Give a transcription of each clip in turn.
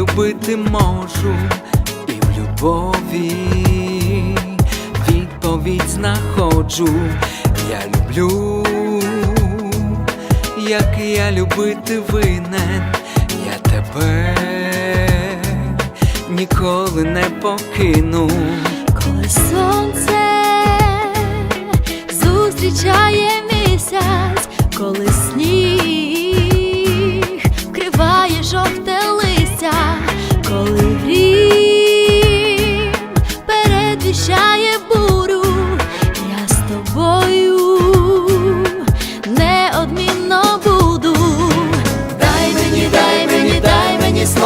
любити можу, і в любові відповідь знаходжу. Я люблю, як я любити винен, я тебе ніколи не покину. Коли сонце зустрічає місяць, коли сніг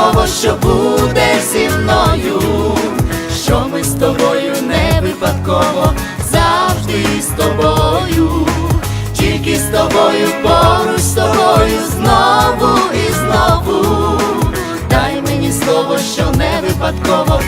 слово, що буде зі мною, що ми з тобою не випадково, завжди з тобою, тільки з тобою, поруч з тобою, знову і знову. Дай мені слово, що не випадково,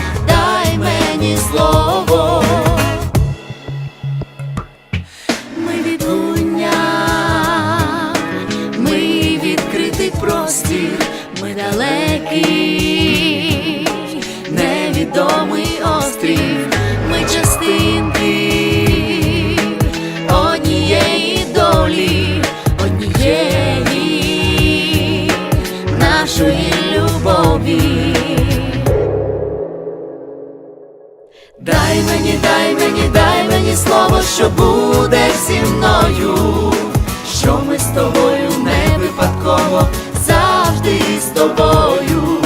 любові. Дай мені, дай мені, дай мені слово, що буде зі мною, що ми з тобою не випадково, завжди з тобою,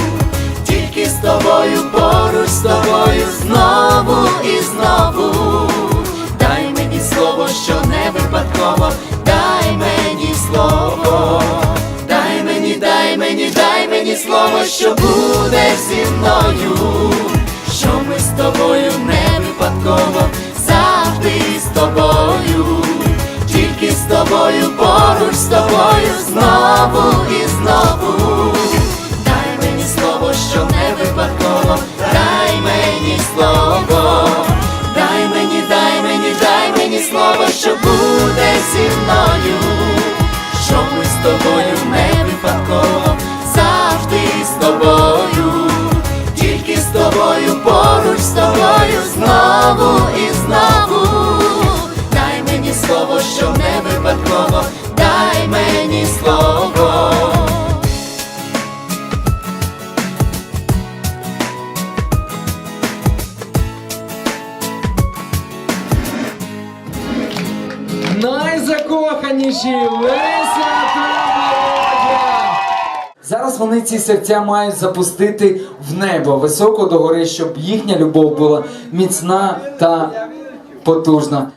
тільки з тобою, поруч з тобою, знову слово, що буде зі мною що ми з тобою не випадково, завжди з тобою, тільки з тобою, поруч з тобою, знову. Найзакоханіші Леся Зараз вони ці серця мають запустити в небо високо догори, щоб їхня любов була міцна та потужна.